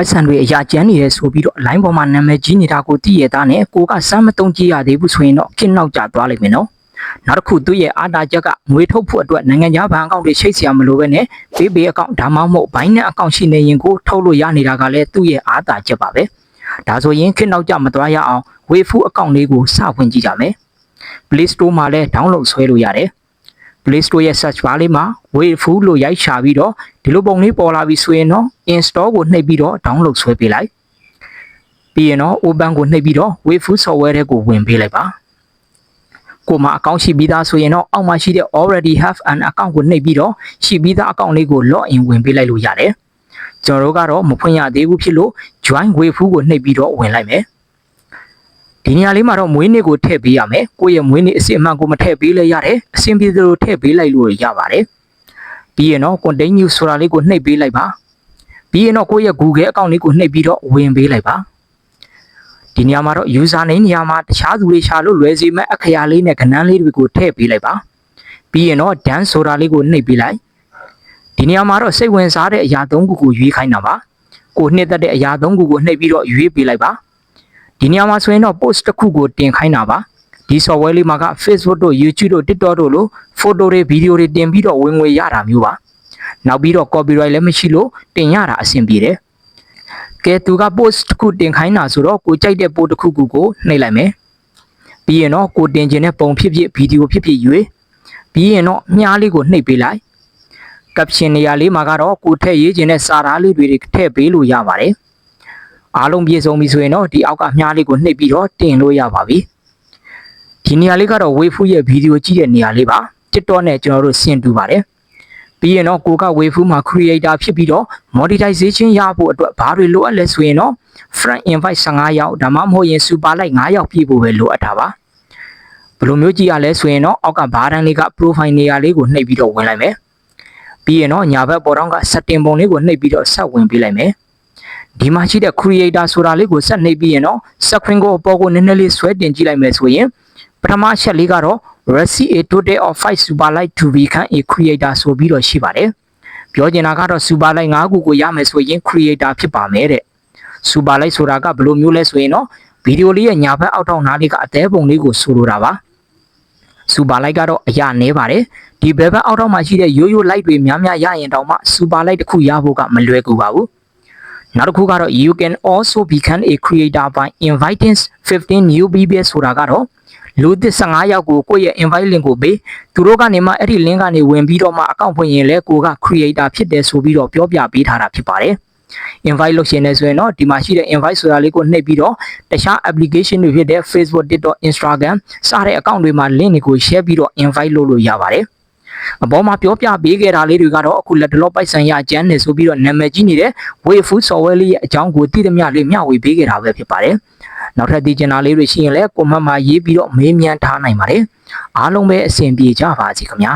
ပိုက်ဆံတွေအရာကျန်းနေတယ်ဆိုပြီးတော့ line ပေါ်မှာနာမည်ကြီးနေတာကိုသိရတာနဲ့ကိုကစမ်းမတုံးကြည့်ရသေးဘူးဆိုရင်တော့ခင်းနောက်ကျသွားလိမ့်မယ်နော်နောက်တစ်ခုသူ့ရဲ့အာတာချက်ကငွေထုတ်ဖို့အတွက်နိုင်ငံခြားဘဏ်အကောင့်တွေချိတ်စရာမလိုပဲနဲ့ပေးပေးအကောင့်ဒါမှမဟုတ်ဘိုင်းနဲ့အကောင့်ရှိနေရင်ကိုထုတ်လို့ရနေတာကလည်းသူ့ရဲ့အာတာချက်ပါပဲဒါဆိုရင်ခင်းနောက်ကျမသွားရအောင်ဝေဖူးအကောင့်လေးကိုစဖွင့်ကြည့်ကြမယ် Play Store မှာလည်း download ဆွဲလို့ရတယ် Play Store ရဲ့ search bar လေးမှာ Wayfu လို့ရိုက်ရှာပြီးတော့ဒီလိုပုံလေးပေါ်လာပြီဆိုရင်တော့ install ကိုနှိပ်ပြီးတော့ download ဆွဲပေးလိုက်ပြီးရင်တော့ open ကိုနှိပ်ပြီးတော့ Wayfu software တဲ့ကိုဝင်ပေးလိုက်ပါကိုမအကောင့်ရှိပြီးသားဆိုရင်တော့အောက်မှာရှိတဲ့ already have an account ကိုနှိပ်ပြီးတော့ရှိပြီးသားအကောင့်လေးကို log in ဝင်ပေးလိုက်လို့ရတယ်ကျွန်တော်တို့ကတော့မဖွင့်ရသေးဘူးဖြစ်လို့ join Wayfu ကိုနှိပ်ပြီးတော့ဝင်လိုက်မယ် ဒီနေရာလေးမှာတော့မွေးနေ့ကိုထည့်ပေးရမယ်ကိုယ့်ရဲ့မွေးနေ့အစစ်အမှန်ကိုမထည့်ပေးလဲရတယ်အဆင်ပြေသလိုထည့်ပေးလိုက်လို့ရပါတယ်ပြီးရင်တော့ continue ဆိုတာလေးကိုနှိပ်ပေးလိုက်ပါပြီးရင်တော့ကိုယ့်ရဲ့ Google account လေးကိုနှိပ်ပြီးတော့ဝင်ပေးလိုက်ပါဒီနေရာမှာတော့ user name နေရာမှာတခြားသူတွေရှာလို့လွယ်စေမဲ့အခရာလေးနဲ့ကဏ္ဍလေးတွေကိုထည့်ပေးလိုက်ပါပြီးရင်တော့ done ဆိုတာလေးကိုနှိပ်ပေးလိုက်ဒီနေရာမှာတော့စိတ်ဝင်စားတဲ့အရာသုံးခုကိုရွေးခိုင်းတာပါကိုနှစ်သက်တဲ့အရာသုံးခုကိုနှိပ်ပြီးတော့ရွေးပေးလိုက်ပါ ဒီနေရာမှာဆိုရင်တော့ post တစ်ခုကိုတင်ခိုင်းတာပါဒီ software လေးမှာက Facebook တို့ YouTube တို့ TikTok တို့လို photo တွေ video တွေတင်ပြီးတော့ဝင်ငွေရတာမျိုးပါနောက်ပြီးတော့ copyright လည်းမရှိလို့တင်ရတာအဆင်ပြေတယ်ကဲသူက post တစ်ခုတင်ခိုင်းတာဆိုတော့ကိုကြိုက်တဲ့ post တစ်ခုခုကိုနှိပ်လိုက်မယ်ပြီးရင်တော့ကိုတင်ခြင်းတဲ့ပုံဖြစ်ဖြစ် video ဖြစ်ဖြစ်ရွေးပြီးရင်တော့မြားလေးကိုနှိပ်ပေးလိုက် caption နေရာလေးမှာကတော့ကိုထည့်ရေးခြင်းတဲ့စာသားလေးတွေထည့်ပေးလို့ရပါတယ် အားလုံးပြည့်စုံပြီဆိုရင်တော့ဒီအောက်ကမြားလေးကိုနှိပ်ပြီးတော့တင်လို့ရပါပြီဒီနေရာလေးကတော့ wave ရဲ့ဗီဒီယိုကြည့်တဲ့နေရာလေးပါ TikTok နဲ့ကျွန်တော်တို့ဆင်တူပါတယ်ပြီးရင်တော့ကိုက wave မှာ creator ဖြစ်ပြီးတော့ monetization ရဖို့အတွက်ဘာတွေလိုအပ်လဲဆိုရင်တော့ friend invite 15ယောက်ဒါမှမဟုတ်ရင် super like 5ယောက်ပြည့်ဖို့ပဲလိုအပ်တာပါဘယ်လိုမျိုးကြည့်ရလဲဆိုရင်တော့အောက်ကဘားတန်းလေးက profile နေရာလေးကိုနှိပ်ပြီးတော့ဝင်လိုက်မယ်ပြီးရင်တော့ညာဘက်ပေါ်တော့က setting ပုံလေးကိုနှိပ်ပြီးတော့ဆက်ဝင်ပေးလိုက်မယ် ဒီမှာရှိတဲ့ creator ဆိုတာလေးကိုဆက်နှိပ်ပြီးရင်တော့ screen ကိုအပေါ်ကိုနည်းနည်းလေးဆွဲတင်ကြည့်လိုက်မယ်ဆိုရင်ပထမအချက်လေးကတော့ Resi a total of 5 super light to become a creator ဆိုပြီးတော့ရှိပါတယ်ပြောချင်တာကတော့ super light 5ခုကိုရမယ်ဆိုရင် creator ဖြစ်ပါမယ်တဲ့ super light ဆိုတာကဘယ်လိုမျိုးလဲဆိုရင်တော့ဗီဒီယိုလေးရဲ့ညာဘက်အောက်ထောက်နားလေးကအသေးပုံလေးကိုဆိုလိုတာပါစူပါလိုက်ကတော့အရာနည်းပါတယ်ဒီဘက်ဘက်အောက်ထောက်မှာရှိတဲ့ရိုးရိုး light တွေများများရရင်တောင်မှစူပါလိုက်တစ်ခုရဖို့ကမလွယ်ကူပါဘူး နောက်တစ်ခုကတော့ you can also become a creator by inviting 15 new people ဆိုတာကတော့လူသစ်15ယောက်ကိုကိုယ့်ရဲ့ invite link ကိုပေးသူတို့ကနေမှအဲ့ဒီ link ကနေဝင်ပြီးတော့မှအကောင့်ဖွင့်ရင်လည်းကိုက creator ဖြစ်တယ်ဆိုပြီးတော့ပြောပြပေးထားတာဖြစ်ပါတယ် invite လုပ်ရှင်နေဆိုရင်တော့ဒီမှာရှိတဲ့ invite ဆိုတာလေးကိုနှိပ်ပြီးတော့တခြား application တွေဖြစ်တဲ့ Facebook, TikTok, Instagram စတဲ့ account တွေမှာ link တွေကို share ပြီးတော့ invite လုပ်လို့ရပါတယ် အပေါ်မှာပြောပြပေးခဲ့တာလေးတွေကတော့အခုလက်တလောပိုက်ဆံရကျန်းနေဆိုပြီးတော့နာမည်ကြီးနေတဲ့ Wayfood software လေးရဲ့အကြောင်းကိုသိသမျှလေးမျှဝေပေးခဲ့တာပဲဖြစ်ပါတယ်နောက်ထပ်သိချင်တာလေးတွေရှိရင်လည်း comment မှာရေးပြီးတော့မေးမြန်းထားနိုင်ပါတယ်အားလုံးပဲအဆင်ပြေကြပါစေခင်ဗျာ